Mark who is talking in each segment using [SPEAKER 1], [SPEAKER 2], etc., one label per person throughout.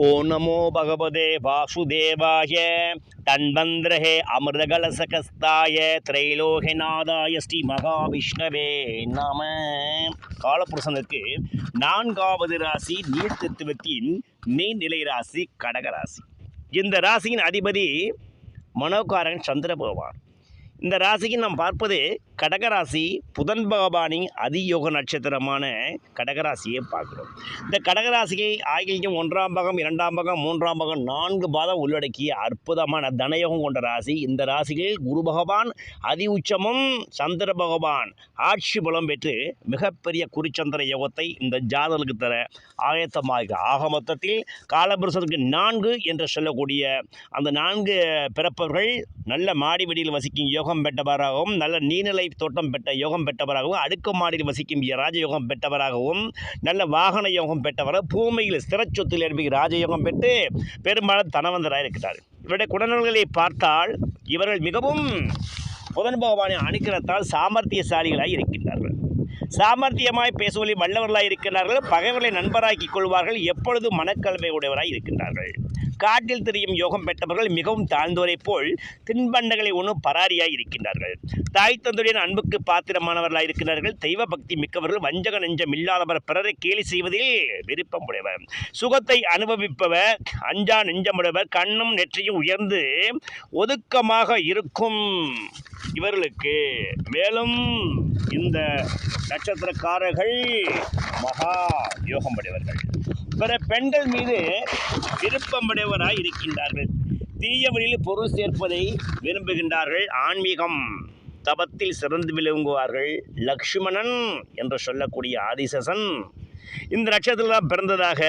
[SPEAKER 1] ஓ நமோ பகவதே வாசுதேவாய. தன்வந்திரஹே அமிர்தகலசகஸ்தாய. திரைலோகநாதாய ஸ்ரீ மகாவிஷ்ணவே நம. காலபுருஷனுக்கு நான்காவது ராசி நீர் தத்துவத்தின் நீர்நிலை ராசி. கடகராசி இந்த ராசியின் அதிபதி மனோகாரன் சந்திர பகவான். இந்த ராசிக்கு நாம் பார்ப்பது கடகராசி புதன் பகவானின் அதியோக நட்சத்திரமான கடகராசியை பார்க்கிறோம். இந்த கடகராசியை ஆகியம் ஒன்றாம் பாகம் இரண்டாம் பாகம் மூன்றாம் பாகம் நான்கு பாதம் உள்ளடக்கிய அற்புதமான தனயோகம் கொண்ட ராசி. இந்த ராசியில் குரு பகவான் அதி உச்சமும் சந்திர பகவான் ஆட்சி பலம் பெற்று மிகப்பெரிய குறிச்சந்திர யோகத்தை இந்த ஜாதலுக்கு தர ஆயத்தமாக. ஆக மொத்தத்தில் காலபுருஷனுக்கு நான்கு என்று சொல்லக்கூடிய அந்த நான்கு பிறப்பவர்கள் நல்ல மாடி வெடியில் வசிக்கும் யோகம் யோகம் பெற்றவராகவும் நல்ல நீர்நிலை தோட்டம் பெற்ற யோகம் பெற்றவராகவும் அடுக்கு மாடியில் வசிக்கும் ராஜயோகம் பெற்றவராகவும் நல்ல வாகன யோகம் பெற்றவராக பூமியில் ஸ்திரச்சொத்தில் என்பது ராஜயோகம் பெற்று பெரும்பாலும் தனவந்தராக இருக்கிறார். இவருடைய குணநலன்களை பார்த்தால் இவர்கள் மிகவும் புதன் பகவானை அணுக்கிறத்தால் சாமர்த்தியசாலிகளாக இருக்கின்றார்கள். சாமர்த்தியமாய் பேசுவதில் வல்லவர்களாக இருக்கிறார்கள் பகைவர்களை நண்பராக்கிக் கொள்வார்கள் எப்பொழுதும் மனக்கல்வை உடையவராக இருக்கின்றார்கள். காட்டில் தெரியும் யோகம் பெற்றவர்கள் மிகவும் தாழ்ந்தோரைப் போல் தின்பண்டங்களை ஒன்று பராரியாய் இருக்கின்றார்கள். தாய் தந்தையுடன் அன்புக்கு பாத்திரமானவர்களாக இருக்கிறார்கள் தெய்வ பக்தி மிக்கவர்கள் வஞ்சக நெஞ்சம் இல்லாதவர் பிறரை கேலி செய்வதில் விருப்பம் உடையவர். சுகத்தை அனுபவிப்பவர் அஞ்சா நெஞ்சமுடையவர் கண்ணும் நெற்றியும் உயர்ந்து ஒதுக்கமாக இருக்கும் இவர்களுக்கு. மேலும் இந்த நட்சத்திரக்காரர்கள் மகா யோகம் உடையவர்கள். பிற பெண்கள் மீது விருப்பமுடையவராய் இருக்கின்றார்கள் தீய வழியில் பொருள் சேர்ப்பதை விரும்புகின்றார்கள். ஆன்மீகம் தபத்தில் சிறந்து விளங்குவார்கள். லக்ஷ்மணன் என்று சொல்லக்கூடிய ஆதிசசன் இந்த நட்சத்திரத்தில் பிறந்ததாக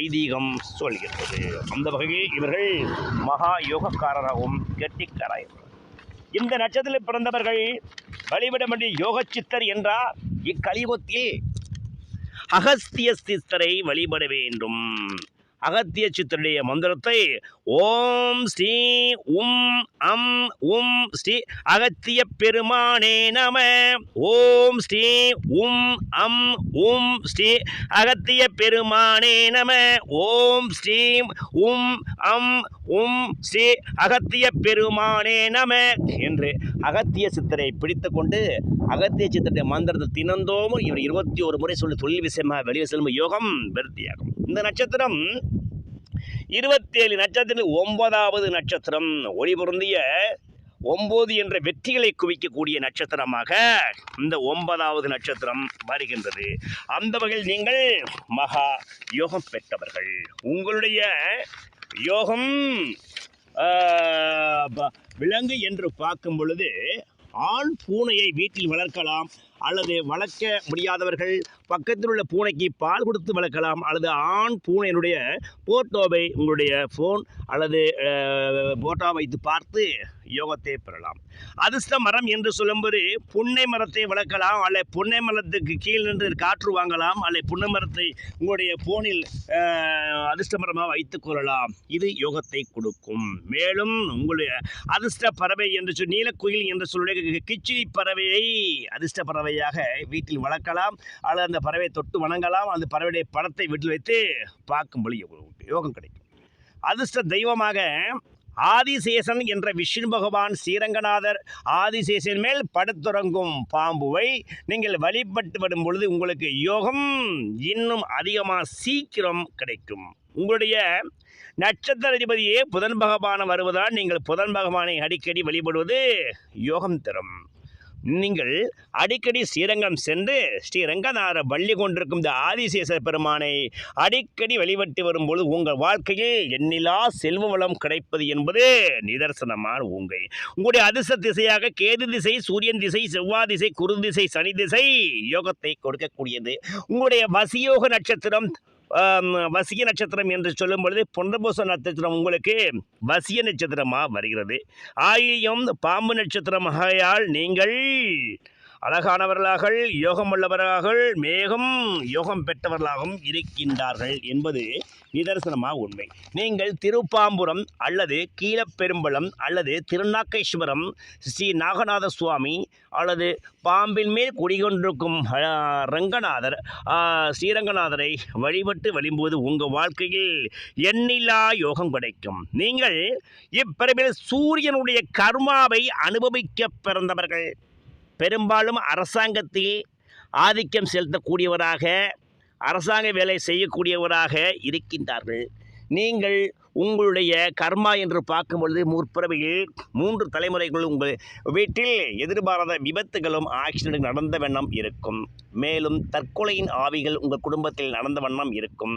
[SPEAKER 1] ஐதீகம் சொல்கிறது அந்த வகையில் இவர்கள் மகா யோகக்காரராகவும் கெட்டிக்காராயும் இந்த நட்சத்திரத்தில் பிறந்தவர்கள் வழிபட வேண்டிய யோக சித்தர் என்றார். இக்கலியுகத்தில் அகஸ்திய சித்தரை வழிபட வேண்டும். அகத்திய சித்தருடைய மந்திரத்தை ஓம் ஸ்ரீ உம் அம் உம் ஸ்ரீ அகத்திய பெருமானே நம. ஓம் ஸ்ரீ உம் அம் உம் ஸ்ரீ அகத்திய பெருமானே நம. ஓம் ஸ்ரீம் உம் அம் உம் ஸ்ரீ அகத்திய பெருமானே நம என்று அகத்திய சித்தரை பிடித்து கொண்டு அகத்திய சித்தருடைய மந்திரத்தை தினந்தோமும் இவர் இருபத்தி ஒரு முறை சொல்லி தொழில் விஷயமாக வெளியே செல்லும் யோகம் விருத்தியாகும். இந்த நட்சத்திரம் இருபத்தேழு நட்சத்திரம் ஒன்பதாவது நட்சத்திரம். ஒளி பொருந்திய ஒம்பது என்ற வெற்றிகளை குவிக்கக்கூடிய நட்சத்திரமாக இந்த ஒன்பதாவது நட்சத்திரம் வருகின்றது. அந்த வகையில் நீங்கள் மகா யோகம் பெற்றவர்கள். உங்களுடைய யோகம் விலங்கு என்று பார்க்கும் பொழுது ஆண் பூனையை வீட்டில் வளர்க்கலாம். அல்லது வளர்க்க முடியாதவர்கள் பக்கத்தில் உள்ள பூனைக்கு பால் கொடுத்து வளர்க்கலாம் அல்லது ஆண் பூனையினுடைய போட்டோவை உங்களுடைய ஃபோன் அல்லது போட்டோ வைத்து பார்த்து யோகத்தை பெறலாம். அதிர்ஷ்ட மரம் என்று சொல்லும்போது புன்னை மரத்தை வளர்க்கலாம் அல்ல புன்னை மரத்துக்கு கீழ் நின்று காற்று வாங்கலாம் அல்ல புன்னை மரத்தை உங்களுடைய போனில் அதிர்ஷ்ட மரமாக வைத்துக் கொள்ளலாம். இது யோகத்தை கொடுக்கும். மேலும் உங்களுடைய அதிர்ஷ்ட பறவை என்று சொல் நீலக்குயில் என்று சொல்லுடைய கிச்சிலி பறவையை அதிர்ஷ்ட பறவை பறவையாக வீட்டில் வளர்க்கலாம் அல்லது அந்த பறவையை தொட்டு வணங்கலாம் அந்த பறவையுடைய படத்தை வீட்டில் வைத்து பார்க்கும்பொழுது யோகம் யோகம் கிடைக்கும். அதிர்ஷ்ட தெய்வமாக ஆதிசேஷன் என்ற விஷ்ணு பகவான் ஸ்ரீரங்கநாதர் ஆதிசேஷன் மேல் படுத்துறங்கும் பாம்புவை நீங்கள் வழிபட்டு வரும் பொழுது உங்களுக்கு யோகம் இன்னும் அதிகமாக சீக்கிரம் கிடைக்கும். உங்களுடைய நட்சத்திர அதிபதியே புதன் பகவான் வருவதால் நீங்கள் புதன் பகவானை அடிக்கடி வழிபடுவது யோகம் தரும். நீங்கள் அடிக்கடி ஸ்ரீரங்கம் சென்று ஸ்ரீரங்கநாதர் வள்ளி கொண்டிருக்கும் இந்த ஆதிசேஷ பெருமானை அடிக்கடி வழிபட்டு வரும்பொழுது உங்கள் வாழ்க்கையில் எண்ணிலா செல்வ வளம் கிடைப்பது என்பது நிதர்சனமான உங்கை உங்களுடைய அதிர்ஷ்ட திசையாக கேது திசை சூரியன் திசை செவ்வாய் திசை குரு திசை சனி திசை யோகத்தை கொடுக்கக்கூடியது. உங்களுடைய வசியோக நட்சத்திரம் வசிய நட்சத்திரம் என்று சொல்லும் பொழுது பொன்னபூச நட்சத்திரம் உங்களுக்கு வசிய நட்சத்திரமாக வருகிறது. ஆயியம் பாம்பு நட்சத்திரமாகையால் நீங்கள் அழகானவர்களாக யோகம் உள்ளவர்களாக மேகம் யோகம் பெற்றவர்களாகவும் இருக்கின்றார்கள் என்பது நிதர்சனமாக உண்மை. நீங்கள் திருப்பாம்புரம் அல்லது கீழப்பெரும்பலம் அல்லது திருநாக்கேஸ்வரம் ஸ்ரீ நாகநாத சுவாமி அல்லது பாம்பின் மேல் குடிகொண்டிருக்கும் ரங்கநாதர் ஸ்ரீரங்கநாதரை வழிபட்டு வழிபோது உங்கள் வாழ்க்கையில் எண்ணிலா யோகம் கிடைக்கும். நீங்கள் இப்பிறவில் சூரியனுடைய கர்மாவை அனுபவிக்க பிறந்தவர்கள். பெரும்பாலும் அரசாங்கத்தில் ஆதிக்கம் செலுத்தக்கூடியவராக அரசாங்க வேலை செய்யக்கூடியவராக இருக்கின்றார்கள். நீங்கள் உங்களுடைய கர்மா என்று பார்க்கும் பொழுது முற்பிறவியில் மூன்று தலைமுறைகள் உங்கள் வீட்டில் எதிர்பாராத விபத்துகளும் ஆக்சிடென்ட் நடந்த வண்ணம் இருக்கும். மேலும் தற்கொலையின் ஆவிகள் உங்கள் குடும்பத்தில் நடந்த வண்ணம் இருக்கும்.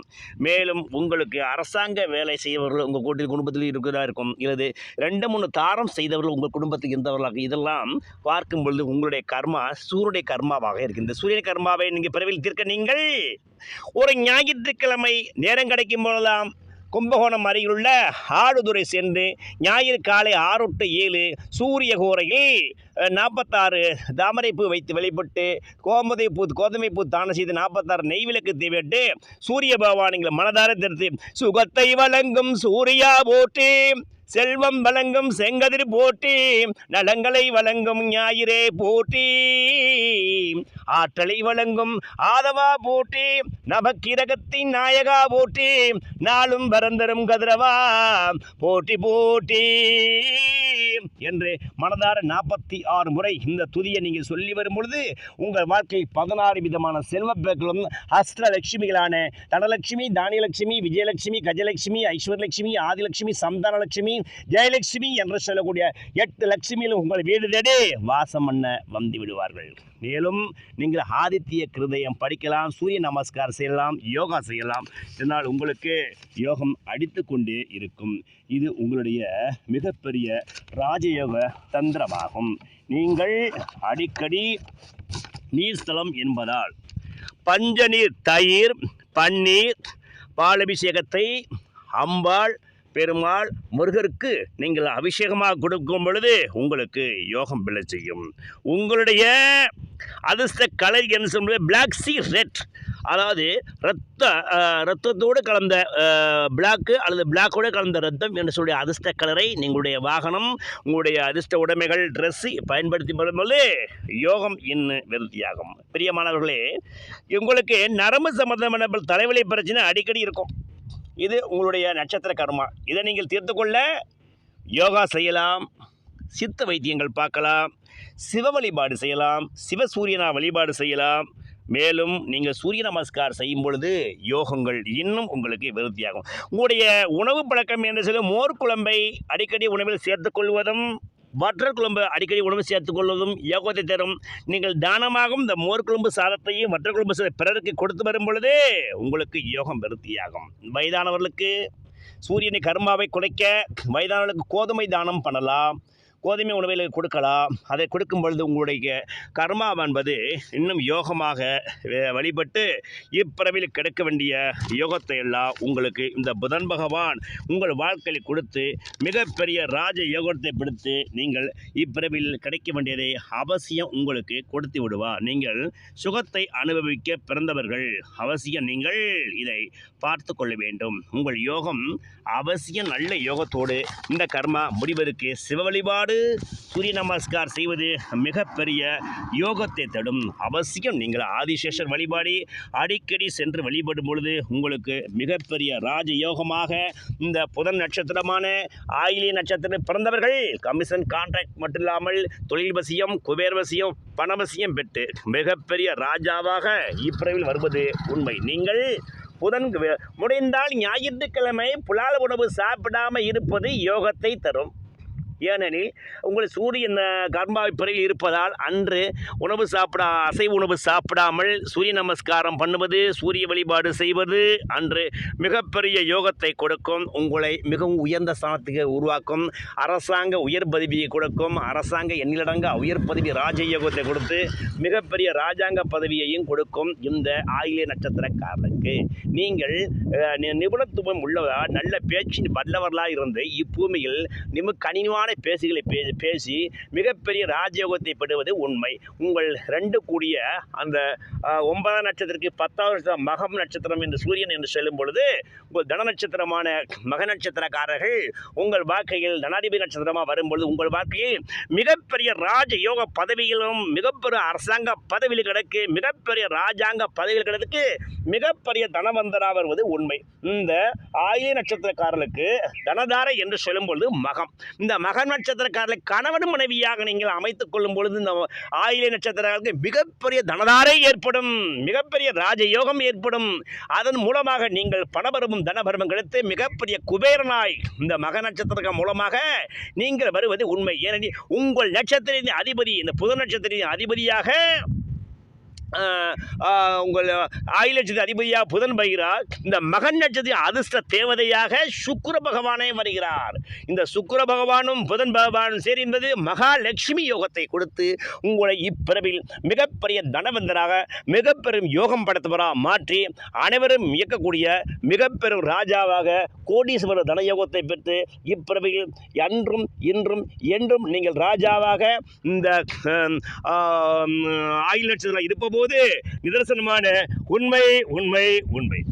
[SPEAKER 1] மேலும் உங்களுக்கு அரசாங்க வேலை செய்பவர்கள் உங்கள் கூட்டில் குடும்பத்தில் இருக்கிறதா இருக்கும். இல்லது ரெண்டு மூணு தாரம் செய்தவர்கள் உங்கள் குடும்பத்தில் இருந்தவர்களாக இதெல்லாம் பார்க்கும் பொழுது உங்களுடைய கர்மா சூரியனுடைய கர்மாவாக இருக்கின்றது. சூரிய கர்மாவை நீங்கள் பிறவில் தீர்க்க நீங்கள் ஒரு ஞாயிற்றுக்கிழமை நேரம் கிடைக்கும் போதெல்லாம் கும்பகோணம் அருகிலுள்ள ஆடுதுறை சென்று ஞாயிறு காலை ஆறு டு ஏழு சூரிய கோரையில் நாற்பத்தாறு தாமரைப்பூ வைத்து வழிபட்டு கோமதை பூ கோதுமை பூ தானம் செய்து நாற்பத்தாறு நெய் விளக்கு தீவிட்டு சூரிய பகவானிங்களை மனதார திருத்தி சுகத்தை வழங்கும் சூர்யா போட்டு செல்வம் வழங்கும் செங்கதிர் போட்டி நலங்களை வழங்கும் ஞாயிறே போட்டி ஆற்றலை வழங்கும் ஆதவா போட்டி நவக்கிரகத்தின் நாயகா போட்டி நாளும் பரந்தரும் கதிரவா. போட்டி போட்டி என்று மனதார நாற்பத்தி ஆறு முறை இந்த துதியை நீங்கள் சொல்லி வரும் பொழுது உங்கள் வாழ்க்கை பதினாறு விதமான செல்வப்பேக்களும் அஷ்டலட்சுமிகளான தனலட்சுமி தானியலட்சுமி விஜயலட்சுமி கஜலட்சுமி ஐஸ்வர்லட்சுமி ஆதிலட்சுமி சந்தானலட்சுமி ஜெயலட்சுமி என்று சொல்லக்கூடிய எட்டு லட்சுமியிலும் உங்கள் வீடு தேடி வாசம் பண்ண வந்து விடுவார்கள். மேலும் நீங்கள் ஆதித்ய கிருதயம் படிக்கலாம் சூரிய நமஸ்காரம் செய்யலாம் யோகா செய்யலாம். இதனால் உங்களுக்கு யோகம் அடித்து கொண்டே இருக்கும். இது உங்களுடைய மிகப்பெரிய ராஜயோக தந்திரமாகும். நீங்கள் அடிக்கடி நீர்ஸ்தலம் என்பதால் பஞ்சநீர் தயிர் பன்னீர் பாலபிஷேகத்தை அம்பாள் பெருமாள் முருகருக்கு நீங்கள் அபிஷேகமாக கொடுக்கும் பொழுது உங்களுக்கு யோகம் பிள்ளை செய்யும். உங்களுடைய அதிர்ஷ்ட கலர் என்று சொல்ல பிளாக் சி ரெட் அதாவது ரத்த ரத்தத்தோடு கலந்த பிளாக்கு அல்லது பிளாக்கோடு கலந்த ரத்தம் என்று சொல்லிய அதிர்ஷ்ட கலரை நீங்களுடைய வாகனம் உங்களுடைய அதிர்ஷ்ட உடைமைகள் ட்ரெஸ்ஸு பயன்படுத்தி வரும்போது யோகம் இன்னும் விருத்தியாகும். பிரியமானவர்களே உங்களுக்கு நரம்பு சம்பந்தமான தலைவலி பிரச்சனை அடிக்கடி இருக்கும். இது உங்களுடைய நட்சத்திர கர்மா. இதை நீங்கள் தீர்த்து கொள்ள யோகா செய்யலாம் சித்த வைத்தியங்கள் பார்க்கலாம் சிவ வழிபாடு செய்யலாம் சிவசூரியனா வழிபாடு செய்யலாம். மேலும் நீங்கள் சூரிய நமஸ்கார் செய்யும் பொழுது யோகங்கள் இன்னும் உங்களுக்கு விருத்தியாகும். உங்களுடைய உணவு பழக்கம் என்று சொல்ல மோர் குழம்பை அடிக்கடி உணவில் சேர்த்துக்கொள்வதும் வற்றல் குழம்பு அடிக்கடி உணவு சேர்த்துக்கொள்வதும் யோகத்தை தரும். நீங்கள் தானமாகும் இந்த மோர் குழம்பு சாதத்தையும் வற்றல் குழம்பு பிறருக்கு கொடுத்து வரும் பொழுது உங்களுக்கு யோகம் விருத்தியாகும். வயதானவர்களுக்கு சூரியனை கர்மாவை குறைக்க வயதானவர்களுக்கு கோதுமை தானம் பண்ணலாம். கோதுமை உணவில் கொடுக்கலாம். அதை கொடுக்கும் பொழுது உங்களுடைய கர்மா என்பது இன்னும் யோகமாக வழிபட்டு இப்பிறவில் கிடைக்க வேண்டிய யோகத்தை எல்லாம் உங்களுக்கு இந்த புதன் பகவான் உங்கள் வாழ்க்கையில் கொடுத்து மிகப்பெரிய ராஜ யோகத்தை பிடித்து நீங்கள் இப்பிறவில் கிடைக்க வேண்டியதை அவசியம் உங்களுக்கு கொடுத்து விடுவார். நீங்கள் சுகத்தை அனுபவிக்க பிறந்தவர்கள் அவசியம் நீங்கள் இதை பார்த்து கொள்ள வேண்டும். உங்கள் யோகம் அவசியம் நல்ல யோகத்தோடு இந்த கர்மா முடிவதற்கு சிவ வழிபாடு சூரிய நமஸ்கார் செய்வது மிகப்பெரிய யோகத்தை தடும் அவசியம். நீங்கள் ஆதிசேஷர் வழிபாடி அடிக்கடி சென்று வழிபடும் பொழுது உங்களுக்கு மிகப்பெரிய ராஜ யோகமாக இந்த புதன் நட்சத்திரமான ஆயிலி நட்சத்திரம் பிறந்தவர்கள் கமிஷன் கான்ட்ராக்ட் மட்டும் இல்லாமல் தொழில் வசியம் குபேர் வசியம் பணவசியம் பெற்று மிகப்பெரிய ராஜாவாக இப்பிறவில் வருவது உண்மை. நீங்கள் புதன் முடிந்தால் ஞாயிற்றுக்கிழமை புலால் உணவு சாப்பிடாம இருப்பது யோகத்தை தரும். ஏனெனில் உங்கள் சூரியன் கர்மாவிப்பறையில் இருப்பதால் அன்று உணவு சாப்பிடா அசைவ உணவு சாப்பிடாமல் சூரிய நமஸ்காரம் பண்ணுவது சூரிய வழிபாடு செய்வது அன்று மிகப்பெரிய யோகத்தை கொடுக்கும். உங்களை மிகவும் உயர்ந்த ஸ்தானத்துக்கு உருவாக்கும். அரசாங்க உயர் பதவியை கொடுக்கும். அரசாங்க எண்ணிலடங்க உயர் பதவி ராஜயோகத்தை கொடுத்து மிகப்பெரிய ராஜாங்க பதவியையும் கொடுக்கும் இந்த ஆயிலிய நட்சத்திரக்காரருக்கு. நீங்கள் நி- நிபுணத்துவம் உள்ளவரால் நல்ல பேச்சின் வல்லவர்களாக இருந்து இப்பூமியில் நிமு கனிவான நிதர்சனமான பேசுகளை பேசி பேசி மிகப்பெரிய ராஜயோகத்தை பெறுவது உண்மை. உங்கள் ரெண்டு கூடிய அந்த ஒன்பதாம் நட்சத்திரத்துக்கு பத்தாவது நட்சத்திரம் மகம் நட்சத்திரம் என்று சூரியன் என்று சொல்லும் பொழுது உங்கள் தன நட்சத்திரமான மக நட்சத்திரக்காரர்கள் உங்கள் வாழ்க்கையில் தனாதிபதி நட்சத்திரமாக வரும்பொழுது உங்கள் வாழ்க்கையில் மிகப்பெரிய ராஜயோக பதவியிலும் மிகப்பெரிய அரசாங்க பதவியில் கிடக்கு மிகப்பெரிய ராஜாங்க பதவியில் கிடக்கு மிகப்பெரிய தனவந்தராக வருவது உண்மை. இந்த ஆயிர நட்சத்திரக்காரர்களுக்கு தனதாரை என்று சொல்லும் பொழுது மகம். இந்த மக நட்சத்திரக்காரர்களை கணவன் மனைவியாக நீங்கள் அமைத்துக் கொள்ளும் பொழுது இந்த ஆயிலை நட்சத்திரக்காரர்களுக்கு மிகப்பெரிய தனதாரை ஏற்படும் மிகப்பெரிய ராஜயோகம் ஏற்படும். அதன் மூலமாக நீங்கள் பணபரமும் தனபரமும் கிடைத்து மிகப்பெரிய குபேரனாய் இந்த மக நட்சத்திரம் மூலமாக நீங்கள் வருவது உண்மை. ஏனெனில் உங்கள் நட்சத்திரத்தின் அதிபதி இந்த புத நட்சத்திரத்தின் அதிபதியாக உங்கள் ஆயுள் நட்சத்திர அதிபதியாக புதன் வருகிறார் இந்த மகன் நட்சத்திர அதிர்ஷ்ட தேவதையாக சுக்கர பகவானே வருகிறார். இந்த சுக்கர பகவானும் புதன் பகவானும் சரி என்பது மகாலட்சுமி யோகத்தை கொடுத்து உங்களை இப்பிறவில் மிகப்பெரிய தனவந்தராக மிகப்பெரும் யோகம் படைத்தவராக மாற்றி அனைவரும் இயக்கக்கூடிய மிகப்பெரும் ராஜாவாக கோடீஸ்வர தனயோகத்தை பெற்று இப்பிறவியில் அன்றும் இன்றும் என்றும் நீங்கள் ராஜாவாக இந்த ஆயுள் நட்சத்திரம் இருப்பபோது நிதர்சனமான உண்மை உண்மை உண்மை.